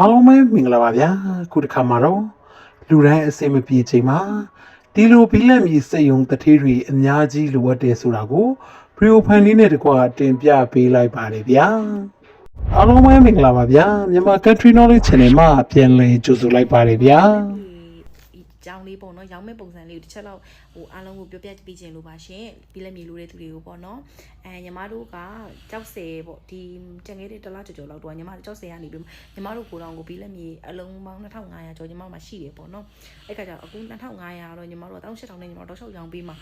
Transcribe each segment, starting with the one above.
အားလုံးပဲမင်္ဂလာပါဗျာခုတစ်ခါမှာတော့လူတိုင်းအစိမပြေချိန်မှာဒီလိုဘီလက်မီစိတ်ယုံတထေးတွေအများကြီးလိုအပ်တယ်ဆိုတာကိုပရီယိုဖန်လေးနဲ့တကွာတင်ပြပေးလိုက်ပါတယ်ဗျာအားလုံးပဲမင်္ဂလာပါဗျာမြန်မာ Country Knowledge Channel မှာပြန်လည်ကြိုဆိုလိုက်ပါတယ်ဗျာဒီ ကြောင်းလေးပေါ့နော်ရောင်းမဲ့ပုံစံလေးကိုတစ်ချက်လောက်ဟိုအားလုံးကိုပြောပြပေးခြင်းလို့ပါရှင်ပြီးလက်မြေလိုတဲ့သူတွေကိုပေါ့နော်အဲညီမတို့ကကြောက်စဲပေါ့ဒီတငယ်တဲ့တစ်လားကြော်ကြော်လောက်တော့ညီမတို့ကြောက်စဲကနေပြီးညီမတို့ကိုတောင်ကိုပြီးလက်မြေအလုံးပေါင်း2500ကျော်ညီမတို့မှာရှိတယ်ပေါ့နော်အဲ့ခါကျတော့အခု2500တော့ညီမတို့က18000နဲ့ညီမတို့တော့6ရောင်းပေးမှာ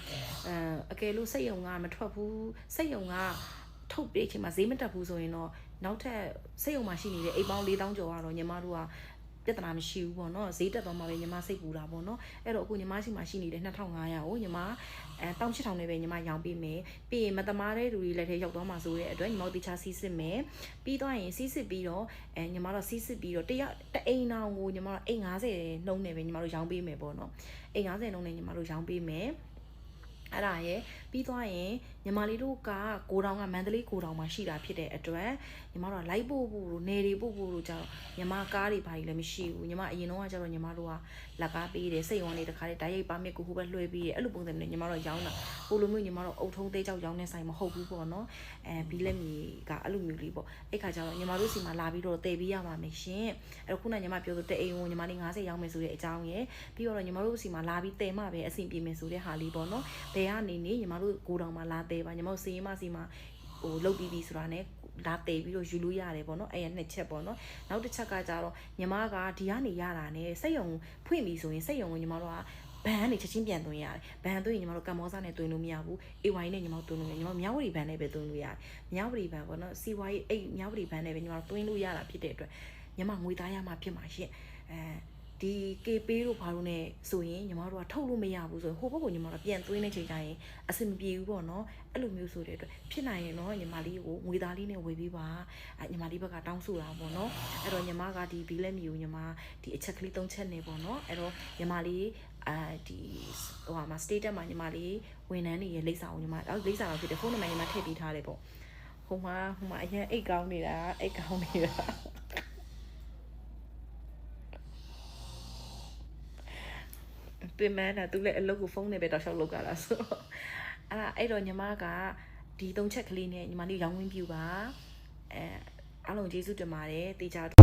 အဲအကယ်လို့စိတ်ယုံကမထွက်ဘူးစိတ်ယုံကထုတ်ပေးချိန်မှာဈေးမတက်ဘူးဆိုရင်တော့နောက်ထပ်စိတ်ယုံမှာရှိနေတဲ့အိတ်ပေါင်း4000ကျော်ကတော့ညီမတို့က ပြဿနာမရှိဘူးပေါ့နော်ဈေးတက်သွားမှပဲညီမစိတ်ပူတာပေါ့နော်အဲ့တော့အခုညီမရှိမှရှိနေတဲ့2500ကိုညီမအဲ18000နဲ့ပဲညီမရောင်းပေးမယ်ပြီးရင်မတမားတဲ့လူတွေလက်ထဲရောက်သွားမှဆိုတဲ့အတွက်ညီမတို့တခြားစီးစစ်မယ်ပြီးသွားရင်စီးစစ်ပြီးတော့အဲညီမတို့စီးစစ်ပြီးတော့တရတအိမ်အောင်ကိုညီမတို့အိမ်90နှုံးနဲ့ပဲညီမတို့ရောင်းပေးမယ်ပေါ့နော်အိမ်90နှုံးနဲ့ညီမတို့ရောင်းပေးမယ် အဲ့ဒါရယ်ပြီးသွားရင်ညီမလေးတို့ကကိုတောင်ကမန္တလေးကိုတောင်မှာရှိတာဖြစ်တဲ့အတွက်ညီမတို့ကလိုက်ပို့ဖို့လို့နေတွေပို့ဖို့လို့ကြတော့ညီမကားတွေဘာကြီးလည်းမရှိဘူးညီမအရင်တော့ကကြတော့ညီမတို့ကလက်ကားပေးတယ်စိတ်ဝင်နေတခါတည်းဓာတ်ရိုက်ပါမစ်ကိုဟိုဘက်လွှဲပေးတယ်အဲ့လိုပုံစံနဲ့ညီမတို့ရောင်းတာဟိုလိုမျိုးညီမတို့အုတ်ထုံးသေးကြောက်ရောင်းတဲ့ဆိုင်မဟုတ်ဘူးပေါ့နော်အဲဘီလက်မီကအဲ့လိုမျိုးလေးပေါ့အဲ့ခါကျတော့ညီမတို့စီမှာလာပြီးတော့တည်ပြီးရပါမယ်ရှင်အဲ့တော့ခုနကညီမပြောဆိုတဲ့အိမ်ကိုညီမလေး90ရောင်းမယ်ဆိုတဲ့အကြောင်းရယ်ပြီးတော့ညီမတို့စီမှာလာပြီးတည်မှပဲအဆင်ပြေမယ်ဆိုတဲ့ဟာလေးပေါ့နော်တည်ကနေနေညီမတို့ကိုတောင်မှာလာတည်ပါညီမတို့စီရင်မစီမှာဟိုလုတ်ပြီးပြီဆိုတာ ਨੇ လာတည်ပြီးတော့ယူလို့ရတယ်ပေါ့နော်အဲ့ရနှစ်ချက်ပေါ့နော်နောက်တစ်ချက်ကကြတော့ညီမကဒီကနေရတာ ਨੇ စိတ်ယုံဖွင့်ပြီဆိုရင်စိတ်ယုံကိုညီမတို့ကဘန်ကနေချက်ချင်းပြန်သွင်းရတယ်ဘန်သွင်းရင်ညီမတို့ကမ္ဘောစားနဲ့သွင်းလို့မရဘူး AY နဲ့ညီမတို့သွင်းလို့ရတယ်ညီမမြောက်ဝတီဘန်နဲ့ပဲသွင်းလို့ရတယ်မြောက်ဝတီဘန်ပေါ့နော် CY အဲ့မြောက်ဝတီဘန်နဲ့ပဲညီမတို့သွင်းလို့ရတာဖြစ်တဲ့အတွက်ညီမငွေသားရမှာဖြစ်မှာရှင့်အဲ ဒီ KP တို့ဘာလို့ ਨੇ ဆိုရင်ညီမတို့ကထုတ်လို့မရဘူးဆိုရင်ဟိုဘက်ကညီမတို့ပြန်သွင်းတဲ့ချိန်ကျရင်အဆင်မပြေဘူးပေါ့နော်အဲ့လိုမျိုးဆိုတဲ့အတွက်ဖြစ်နိုင်ရင်တော့ညီမလေးကိုငွေသားလေးနဲ့ဝယ်ပေးပါအဲညီမလေးဘက်ကတောင်းဆိုတာပေါ့နော်အဲ့တော့ညီမကဒီဘီလက်မီကိုညီမဒီအချက်ကလေး၃ချက်နေပေါ့နော်အဲ့တော့ညီမလေးအာဒီဟိုဟာမှာ status မှာညီမလေးဝန်ထမ်းတွေရဲ့လိပ်စာကိုညီမအော်လိပ်စာတော့ဖြစ်တယ်ဖုန်းနံပါတ်ညီမထည့်ပေးထားတယ်ပေါ့ဟိုမှာဟိုမှာအရင်အိတ်ကောင်းနေတာအိတ်ကောင်းနေတာ ပြင်မန်းတာသူလည်းအလုပ်ကိုဖုန်းနဲ့ပဲတောက်လျှောက်လုပ်ကြတာဆိုတော့အဲ့ဒါအဲ့တော့ညီမကဒီသုံးချက်ကလေးနဲ့ညီမလေးရောင်းဝင်းပြူပါအဲအားလုံးကျေးဇူးတင်ပါတယ်တေချာ